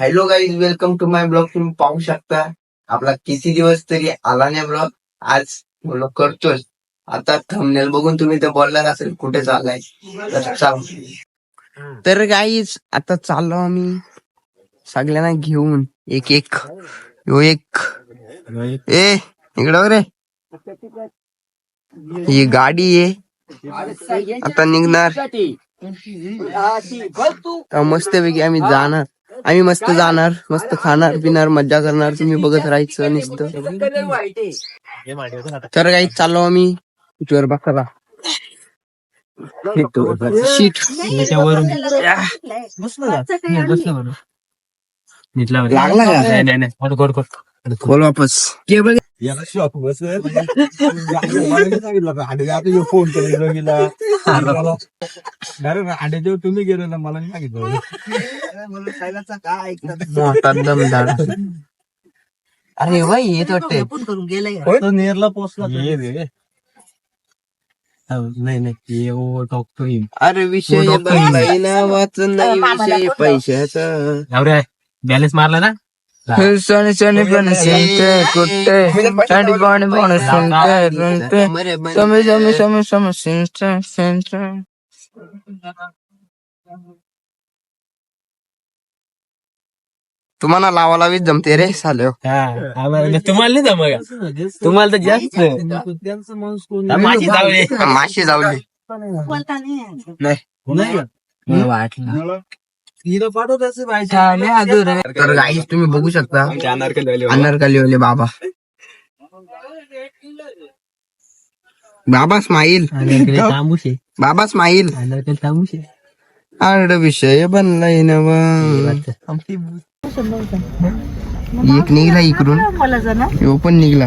Hello guys welcome to my blog तुम्ही पाहू शकता आपला किती दिवस तरी आला नाही ब्लॉग आज ब्लॉग करतोय. आता थंबनेल बघून तुम्ही तर बोलणार असेल कुठे चाललाय? तर चाल. तर गाईज आता चाललो आम्ही. सगळ्यांना घेऊन एक एक. यो एक. ए इकडं रे. ही गाडी आहे. आता निघणार. तर मस्तपैकी आम्ही जाणार. आम्ही मस्त जाणार मस्त खाणार पिणार मज्जा करणार. तुम्ही बघत राहायचं नुसतं. तर काही चाललो आम्ही. इथवर बघा शीट लागला नाही नाही नाही खोल वापस याला शॉक बस सांगितलं का हाडे आता फोन केला गेला डायरेक्ट हाडे जेव्हा तुम्ही गेलो ना मला नाही सांगितलं मोठा दमदार अरे भाई येत वाटते तो नेरला पोचला ये रे नाही नाही ये ओ डॉक्टर अरे विषय बदलाय ना वाचन नाही विषय पैशाचा बॅलन्स मारला ना सोने सोने पण समय समय समय समय सिंटे सिंटे तुम्हाला लावा लावीच जमते रे साले. तुम्हाला नाही जमग तुम्हाला तर जास्त. माझी जावळे माशी जावली हिरो पाठवत तर गाईस तुम्ही बघू शकता. अनारकली वाले बाबा. बाबा. स्माईल. बाबा स्माईल. आड विषय बनलाय ना एक निघला इकडून. यो पण निघला.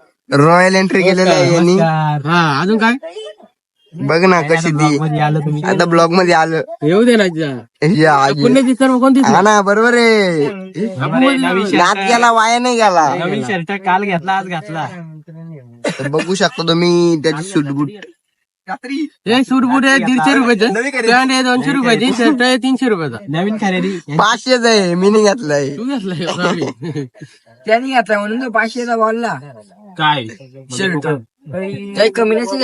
रॉयल एंट्री केलेला आहे यांनी. अजून काय? बघ ना कशी ती. मध्ये आलं तुम्ही. आता ब्लॉगमध्ये आलं. येऊ दे ना हे आजी. पुण्याची सर्व कोणती हा ना बरोबर आहे. नात गेला वाया नाही गेला. नवीन शर्ट काल घेतला आज घातला. तर बघू शकता तुम्ही त्याची सुटबुट हे सूट बूट आहे दीडशे रुपयाचं. पॅन्ट आहे दोनशे रुपयाची शर्ट आहे तीनशे रुपयाचा. नवीन खरेदी. पाचशेच आहे मी नाही घातलाय. तू घेतला त्यांनी घातला म्हणून तो पाचशेचा बोलला काय? शर्ट. काही कमी बघू?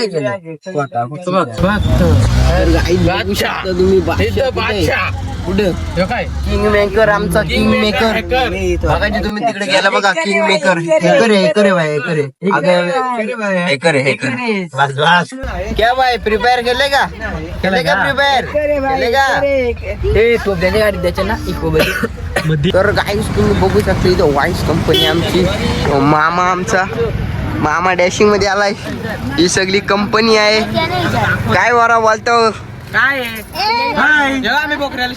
आहे? कुठं? काय? किंग मेकर आमचा किंग मेकर तुम्ही तिकडे गेला बघा किंग मेकर हेकर हेकर हेकर हेकर हेकर बस बस. क्या भाई प्रिपेअर केले का? केले का प्रिपेअर केले का? हे तो त्याच्या गाडी त्याच्या ना. इको तर गाईस तुम्ही बघू शकता इथं वाईस कंपनी आमची. तो मामा आमचा. मामा डॅशिंगमध्ये आलाय. ही सगळी कंपनी आहे. काय वरा बोलतो? बोकऱ्याला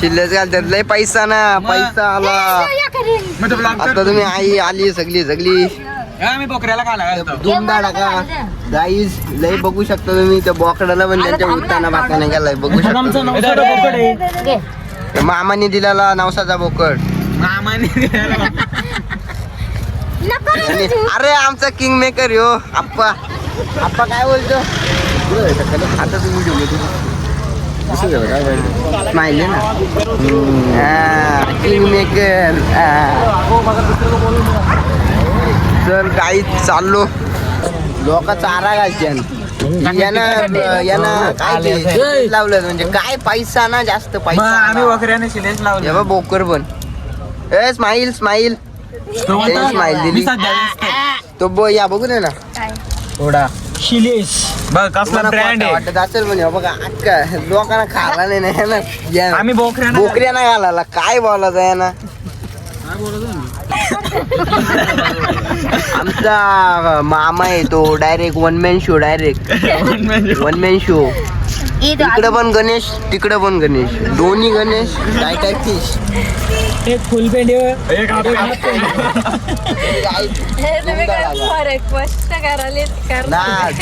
शिल्लक घालतात. लय पैसा ना पैसा आला. आता तुम्ही आई आली सगळी सगळी. बोकऱ्याला खायला घालतो. धुमदा टाका गाईज लय बघू शकता तुम्ही. त्या बोकडाला पण त्यांच्या उत्ताना बाकाने गेलाय. बघू शकता त्या मामाने दिलेला नवसाचा बोकड. आणि अरे आमचा किंग मेकर यो आप्पा. आप्पा काय बोलतो? आता तुम्ही स्माईल ना किंग मेकर तर काही चाललो. लोक चारा घालते यानं यानं काय ते लावलं म्हणजे काय पैसा ना जास्त पैसा आम्ही. बोकऱ्याने शिलेच लावले. बघ बोकर पण. ए स्माईल स्माईल स्माईल दिली. तो बो या बघू दे ना. थोडा शिलेश बघ कसला ब्रँड आहे. वाटत असेल म्हणे हो बघा अक्का लोकांना खाला नाही ना आम्ही बोकऱ्यानं बोकऱ्या नाही घालायला. काय बोलायचं याना? आमचा मामा आहे तो direct one man show direct one man show इकडे पण गणेश तिकडे पण गणेश. दोन्ही गणेश काय काय फिश एक फुल करायला करणार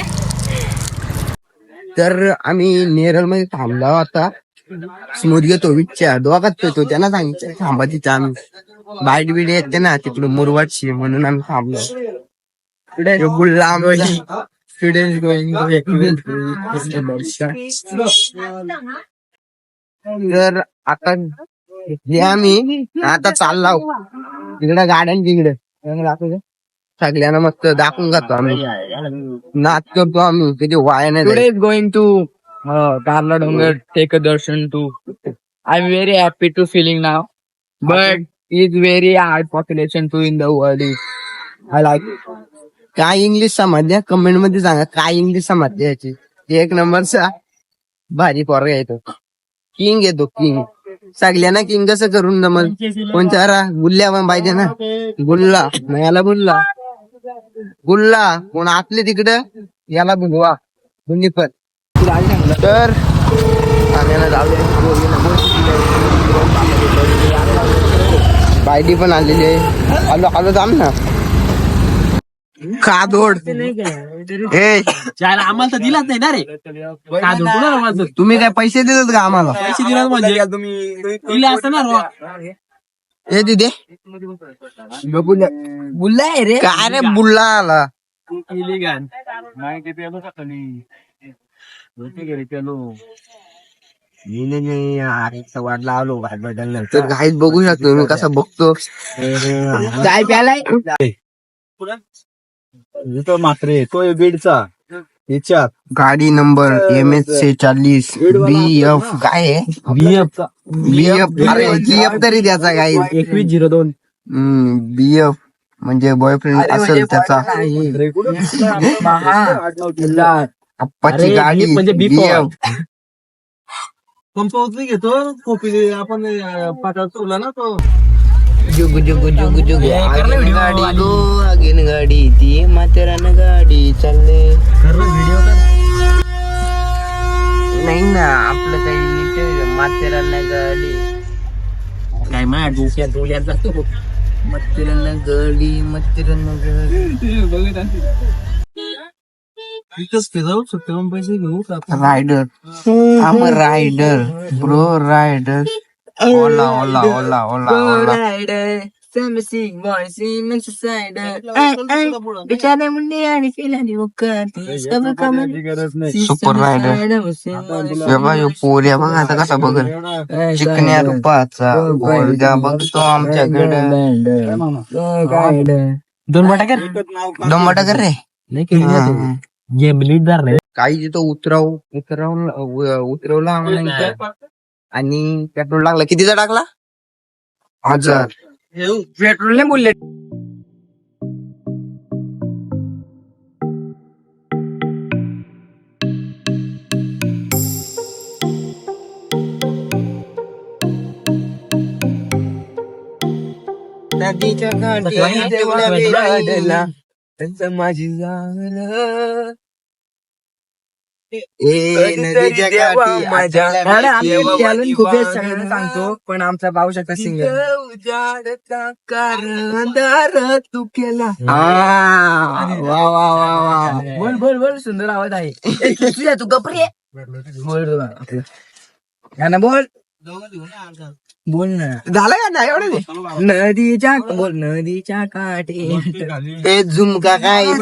तर आम्ही नेरळमध्ये थांबलो आता. घेतो विचार दोघात पेतो त्यांना सांगितलं थांबा तिथं आम्ही. बाईट बीड येते ना तिकडून मुरवाडची म्हणून आम्ही थांबलो. ह्यो स्टुडंट गोईंग तर आता हे आम्ही आता चाललो तिकडे गाड्यां तिकडे. सगळ्यांना मस्त दाखवून जातो आम्ही. नाच करतो आम्ही. किती वाया नाही Today to uh, Karla Dongar take a darshan to. I'm very happy to feeling now, but it's very hard population too in the world. I like it. काय इंग्लिश समजल्या कमेंटमध्ये सांगा. काय इंग्लिश समजले याची? एक नंबरचा भारी पोरगा येतो किंग येतो किंग सगळ्यांना किंग कसं करून जमल? कोणच्या? गुल्ल्या पण पाहिजे ना. गुल्ला. मग याला बुल्ला गुल्ला. कोण आपले तिकडं? याला बुलवा दोन्ही पण. तर बायडी पण आलेली आहे. आलो आलो जाम ना. कादोड ए चायला आम्हाला तर दिलाच नाही ना रे. तुम्ही काय पैसे देतात का आम्हाला? पैसे दिला म्हणजे? दिले असतं ना रो. हे दिदे बुल्ला आहे रे? काय रे? बुल्ला आला. तर घाईत बघू शकतो मी कसा बघतो. काय प्यालाय? मात्र तो बीडचा. याच्यात. गाडी नंबर एम एच सेचाळीस बी एफ काय आहे? बी एफ अरे जी एफ तरी त्याचा काय? एकवीस झिरो दोन. बी एफ म्हणजे बॉयफ्रेंड असेल त्याचा. आप्पाची अरे, गाडी म्हणजे बी घेतो कॉपी आपण ठेवला ना तो. जुगु जुगु जुगु जुगु. हे कर ना आगीन video गाडी वाली. गो आगीन गाडी ती. माथेरान गाडी चालले. कर व्हिडिओ कर नाही ना आपलं काही माथेरान गाडी. काय माझ्या डोक्यात डोळ्यात जातो. माथेरान गाडी माथेरान गाडी. तिथंच जाऊ शकतो पण पैसे घेऊ? रायडर आम rider bro rider Ola Ola Ola Ola Ola बिचारे मुंडे आणि फिलानी सुपर रायडर यो पोऱ्या बघ आता कसा बघल? चिकन्या रुपाचा पोरगा बघतो आमच्याकडे. दोन बटा कर दमटा कर रे? नाही लीड धरले काही तिथं उतरव उतरवलं उ- उतरवलं आम्हाला इथं. आणि पेट्रोल लागला कितीचा टाकला हजार पेट्रोल नाही बोलले नदीच्या काठी तेवढ्या वेळेला त्यांचं माझी झालं सगळ्यांना सांगतो पण आमचा पाहू शकता सिंगर उजाडता कारंदार तू केला. आ, वा वा वा वा. बोल बोल बोल सुंदर आवाज आहे. तू गपरे बोल. गाणं बोल. बोल ना झालं का नाही एवढं नदीच्या बोल नदीच्या काठी ते झुमका काय हे.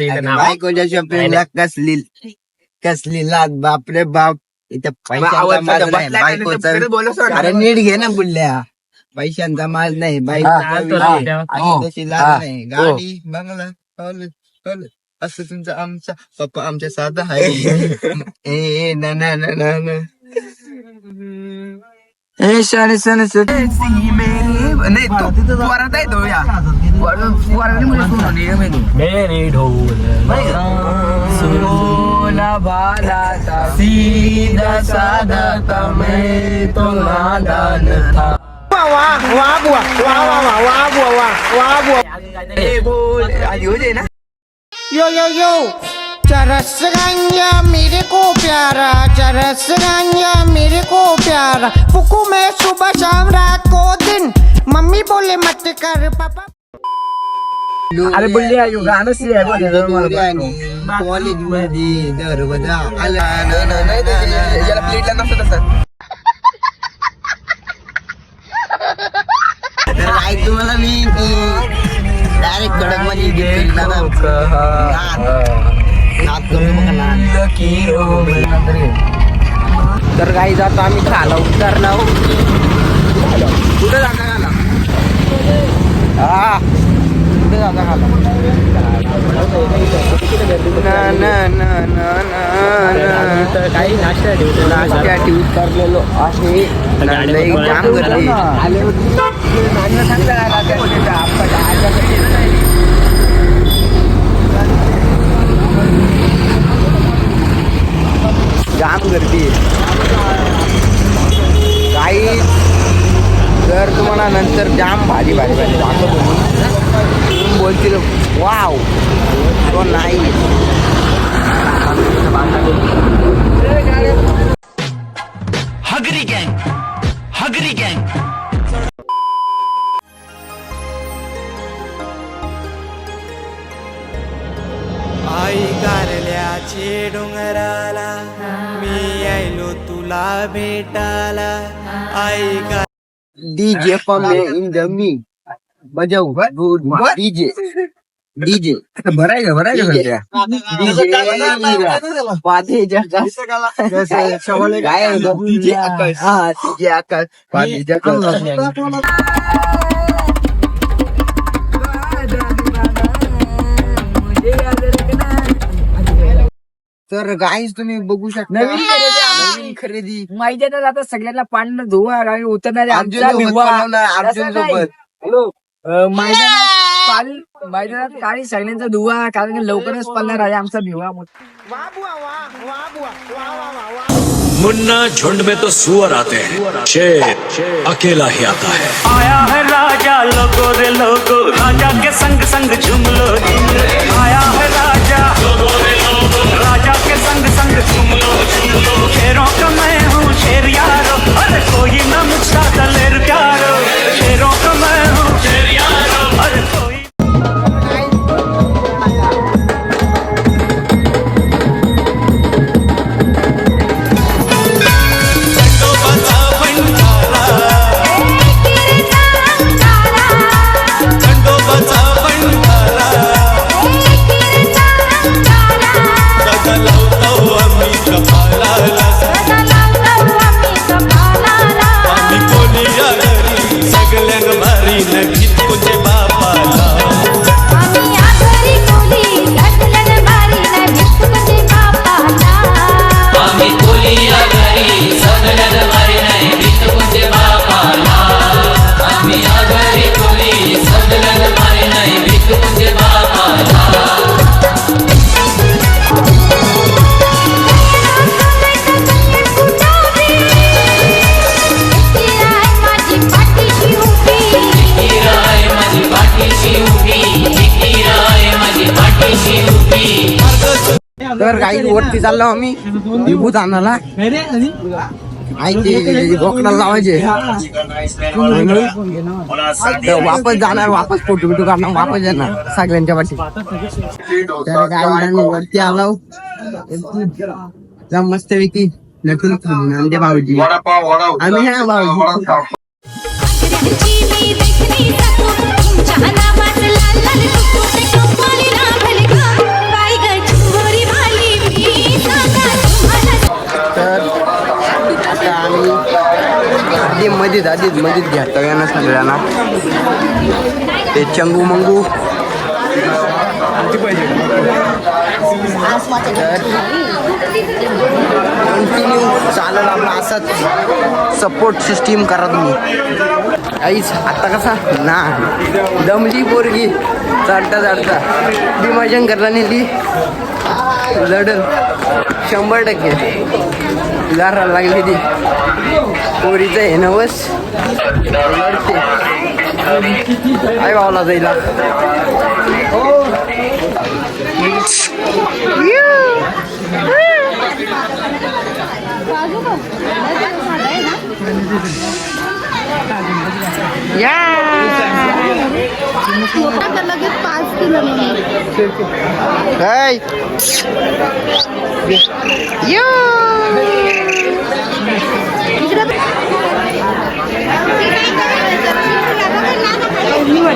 हे नाव. बायकोच्या शॉपिंगला कसली कसली लाद बाप रे बाप इथं पैशांचा. अरे नीट घे ना बुल्ल्या पैशांचा माल नाही हा, द्या. अशी तशी लाद हा. नाही गाडी बंगला. असं तुमचं आमचा पप्पा आमच्या साधा आहे. ए ना ना ना ना ना. ए शाने शाने नाही तो वरात आहे तो या. मेरे ढोल सोला भाला था सीधा साधा था मैं तो नादान था. ए, बोल. आधी हो जाए ना. यो यो यो चरस गंजा मेरे को प्यारा चरस गंजा मेरे को प्यारा फुकू मैं सुबह शाम रात को दिन मम्मी बोले मत कर पापा अरे बोलली आहे गाणं श्री आहे बघ, त्याच्यावर मला बघ. कॉलेजमध्ये दरवाजा आला ना, ना, ना, ना, ना. याला प्लेटला नसतं तसं तर काय तुम्हाला मी डायरेक्ट कडकमध्ये घेतली बघा नाद. तर काही जातो आम्ही खाला उतरला कुठे जाता खाला? हा. कुठे जाता खाला? काही नाश्ता ठेवतो नाश्त्यासाठी उतरलेलो. आहे लई जाम डीजे पम्मे इन द मी बजाऊ गुड डीजे डीजे भराय का भराय का सध्या? डीजे पाधेच्या काय डीजे आकाश हा डीजे आकाश पाधेच्या तर गाईज तुम्ही बघू शकता नवीन खरेदी. माहिती आहे ना आता सगळ्यांना पाणी धुवा आणि उतरणारे अर्जुन मैदानात पाल मैदानात काही सगळ्यांचा धुवा कारण की लवकरच पडणार आहे आमचा भिवा मुन्ना झुंड में तो सुअर आते हैं। शेर अकेला ही आता है। आया है राजा लोगो रे लोगो राजा के संग संग झूम लो। Zoom low. आया है तर काही वरती चाललो आम्ही. विभूत आणायला आई ते बोकडाला लावायचे. वापस जाणार वापस फोटो बिटो काढणार वापस येणार सगळ्यांच्या पाठी. तर काय वरती आलो. जा मस्त पैकी नटून नंदे भाऊजी. आम्ही हा भाऊजी. आधी आधीच मध्येच घ्या. सगळ्यांना सगळ्यांना. ते चंगू मंगू. कंटिन्यू चालत आपला असाच सपोर्ट सिस्टीम करा तुम्ही. आईच आता कसा? ना. दमली पोरगी. चढता चढता भीमाशंकरला करला नेली. लढल. शंभर टक्के. जारा लागली ती. पोरीचं हे नवस लढते काय भावला जाईला हो लगेच पाच किलो Hey!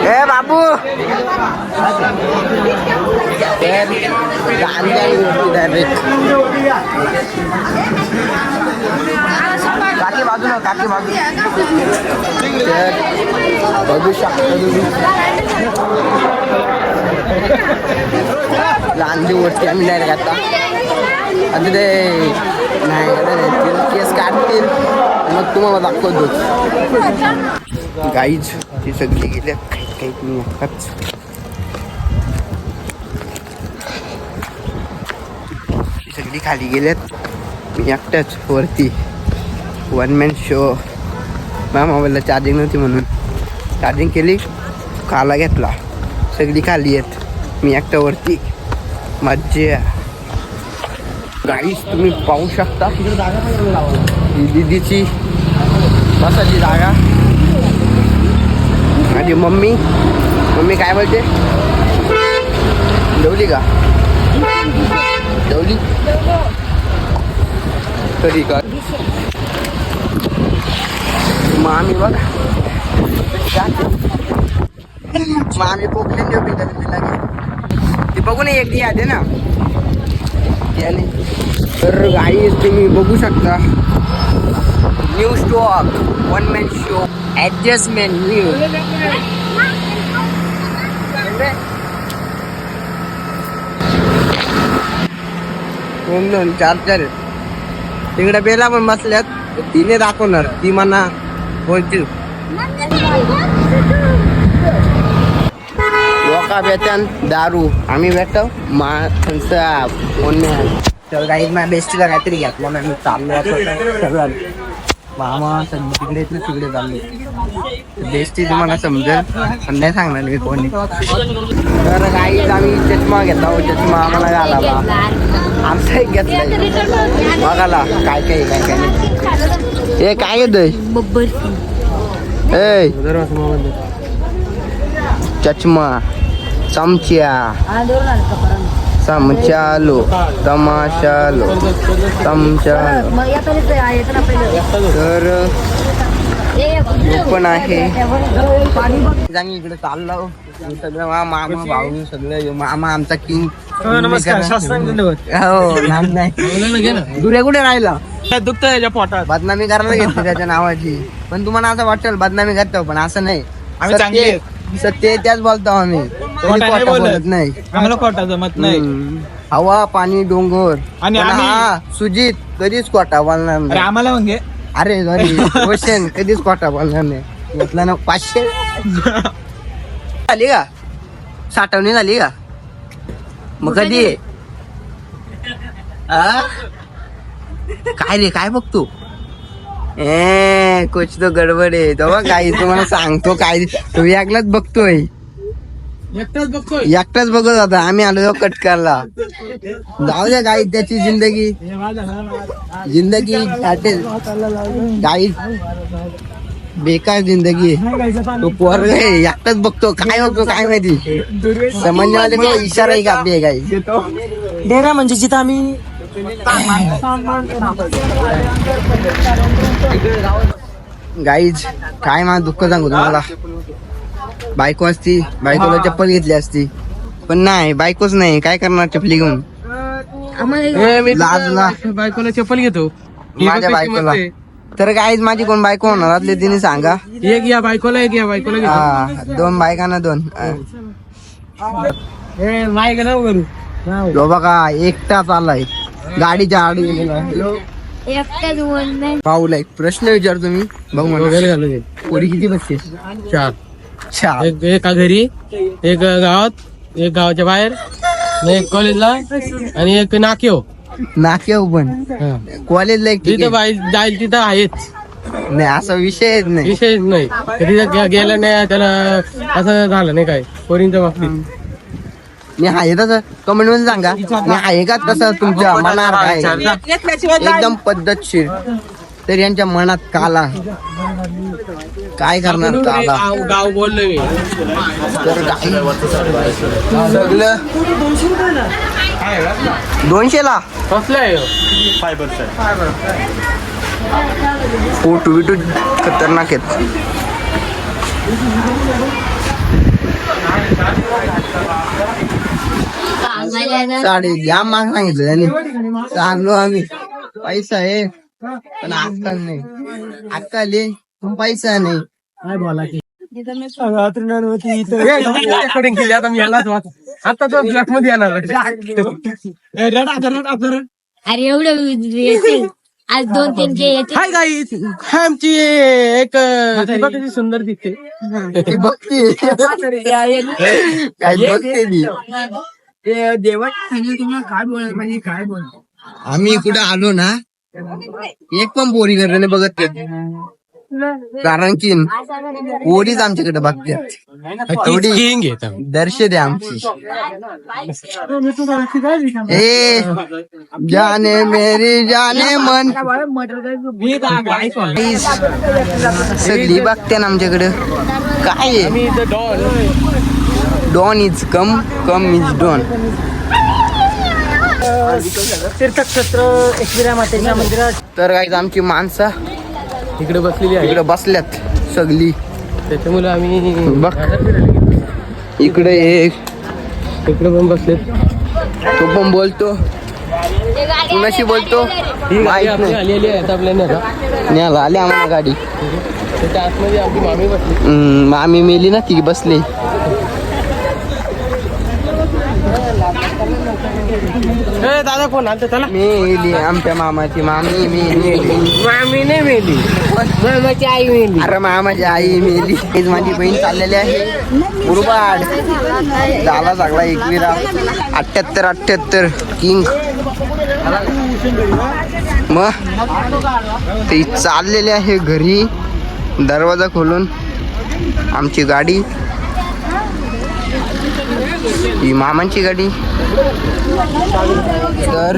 ए बाबू काकी बाजू ना हो, काकी बाजू तर बघू शकता लांदी वरती आम्ही नाही आता. आता ते नाही ते केस काढतील. मग तुम्हाला दाखवतो गाईज ती सगळी गेल्या काही काही तुम्ही आताच सगळी खाली गेल्यात मी एकट्याच वरती. वन मॅन शो माझ्या मोबाईलला चार्जिंग नव्हती म्हणून. चार्जिंग केली काला घेतला. सगळी खाली आहेत. मी एकट्यावरती वरती. मज्जा. गाईस तुम्ही पाहू शकता. ही दीदीची बसाची जागा. माझी मम्मी. मम्मी काय बोलते? जेवली का? जेवली? तरी का मामी बघा। मामी पोकली जेवली लगे। ती बघून एक दी आते ना। याने तर गाडी तुम्ही बघू शकता. New stock one man show adjustment new दोन दोन चार चार आहेत. तिकडे बेला पण बसल्यात. तिने दाखवणार. ती म्हणा कोणती लोका बेतन दारू. आम्ही भेटतो. मा त्यांचा कोण तर काही माझ्या बेस्टीला काहीतरी घेतलं ना मी चाललो सगळं. मामा तिकडे येत ना तिकडे चाललो. बेस्टी तुम्हाला समजेल. पण नाही सांगणार मी कोणी. तर काही आम्ही चष्मा घेतला. हो चष्मा आम्हाला घालावा. आमचा एक घेतलाय. बघाला काय काय काय काय. हे काय घेतोय? ए. चष्मा चमच्या चमचालो तमाशालो चमचालो तर पण आहे. जाणी इकडे चाललो. सगळं मा- मामा भाऊ सगळं मामा आमचा किंग. नमस्कार शास्त्रांग हो नाम नाही. दुरे कुठे राहिला? दुखत त्याच्या पोटात. बदनामी करायला घेतली त्याच्या नावाची. पण तुम्हाला असं वाटेल बदनामी करतो पण असं नाही. आम्ही चांगले सत्य सत्य त्याच बोलतो आम्ही. कधी नाही खोटं बोलत. बोलत नाही. आम्हाला खोटा जमत नाही. हम्म. हवा पाणी डोंगर. आणि पण आम्ही- हा सुजित कधीच खोटा बोलणार अरे नाही आम्हाला घे. अरे सॉरी क्वेश्चन कधीच खोटा बोलणार नाही. घेतला ना पाचशे? झाली का? साठवणी झाली का? मग कधी? काय रे काय बघतो ए कुछ तो गडबड आहे. तो बघ काही तुम्हाला सांगतो काय. तो एकलाच बघतोय. एकटाच बघतोय? एकटाच बघत होता. आम्ही आलो कट करला जाऊ द्या गाई त्याची जिंदगी. जिंदगी गाई. बेकार जिंदगी आहे. तो आहे? एकटाच बघतो. काय बघतो काय माहिती? समजण्यावाले तो इशारा आहे का? आपली गाई डेरा म्हणजे जिथं आम्ही गाईज काय मला दुःख सांगू तुम्हाला? बायको असती बायकोला चप्पल घेतली असती. पण नाही बायकोच नाही. काय करणार चपली घेऊन? बायकोला चप्पल घेतो. ही माझ्या बायकोला. तर गाईज माझी कोण बायको होणार? आतले तिने सांगा. एक या बायकोला एक या बायकोला हा दोन बायकांना दोन. हा. ए, माय का नाव करू बघा एकटा चाललाय. गाडीच्या आड पाऊला एक प्रश्न विचारतो मी बघ मला. पोरी किती बसते चार. चार. एक एका घरी? एक गावात एक गावाच्या बाहेर आणि एक कॉलेजला आणि एक नाक्यो. नाके पण कॉलेजला एक ticket. बाई जाईल तिथं आहेच नाही असा विषयच नाही. विषयच नाही. तिथं गेलं नाही त्याला असं झालं नाही काय पोरींच्या बाबतीत. मी आहे तसं. कमेंटमध्ये सांगा. मी आहे का तसं तुमच्या मनात काय एकदम पद्धतशीर. तर यांच्या मनात काला. काय करणार काला? गाव गाव बोललो मी. तर काही सगळं दोनशे ला? कसलं आहे? फोटो बिटू खतरनाक आहेत. साडे घ्या माग सांगितलं त्यांनी. चाललो आम्ही. पैसा आहे पण अक्कल नाही. अक्कल आहे पण पैसा नाही. रेकॉर्डिंग केली आता मी यालाच आता तो ब्लॅकमध्ये येणार अरे एवढं आज दोन तीन हाय गाई आमची एक बघ सुंदर दिसते. ती बघते. काय बघते ती. आम्ही इकडे आलो ना एक पण पोरी घरने बघत. कारण की पोरीच आमच्याकडे बघतात एवढी किंग दर्शक आहे आमची. ए जाने मेरी जाने मन. सगळी बघते ना आमच्याकडे. काय आहे? Don is come come is don तीर्थक्षेत्र एकविरा मातेच्या मंदिरात. तर काय आमची माणसं इकडे बसलेली आहे. इकडे बसल्यात सगळी. त्याच्यामुळे आम्ही बघ. इकडे एक इकडे पण बसले. तो पण बोलतो. कुणाशी बोलतो? ही आपली आलेली आपल्या न्याला आली आम्हाला गाडी. त्याच्या आतमध्ये आमची मामी बसली. आम्ही मेली ना ती बसली. दादा कोण आलं चला. मेली आमच्या मामाची मामी मेली. मामी नाही मेली. मामाची आई मेली. अरे मामाची आई मेली. तेच माझी बहीण चाललेली आहे. उरबाड झाला सगळा एकविरा. अठ्याहत्तर अठ्याहत्तर. किंग. मग ती चाललेली आहे घरी. दरवाजा खोलून. आमची गाडी. ही मामांची गाडी. तर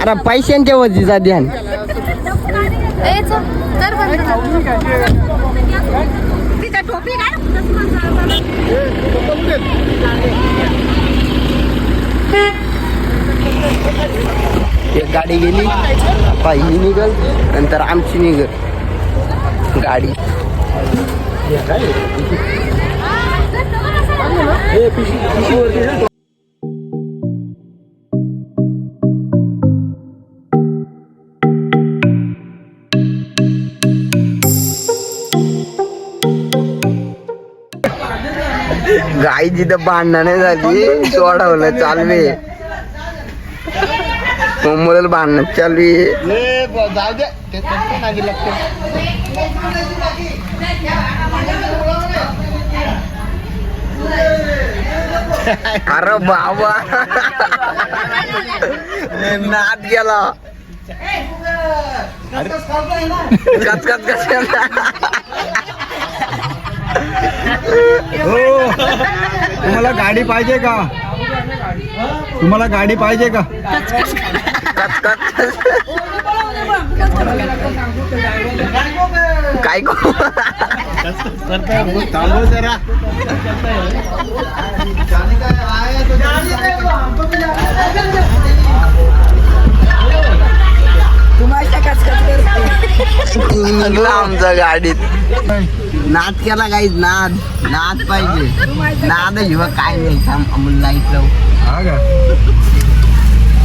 अरे पैशांच्या वजीचा ध्यान. एक गाडी गेली. आता ही निघल नंतर आमची निघल गाडी. गाई जिथं भांडणं झाली सोडवलं चालवे. मुंबईला भांडण चालू आहे. अरे बाबा. नात गेला. कच कच कच तुम्हाला गाडी पाहिजे का? तुम्हाला गाडी पाहिजे का? काय करू थांबव जरा निघला आमचा गाडीत. नाद केला काही नाद. नाद पाहिजे. नाद शिवाय काय नाही. लाइट लावू हा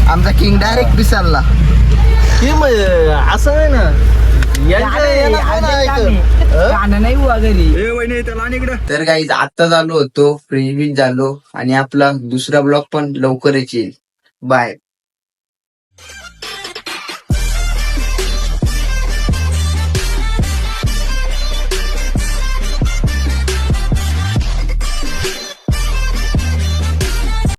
आमचा किंग डायरेक्ट पिसारला असं आहे ना. तर काही आता झालो होतो फ्री झालो आणि आपला दुसरा ब्लॉग पण लवकरच येईल. बाय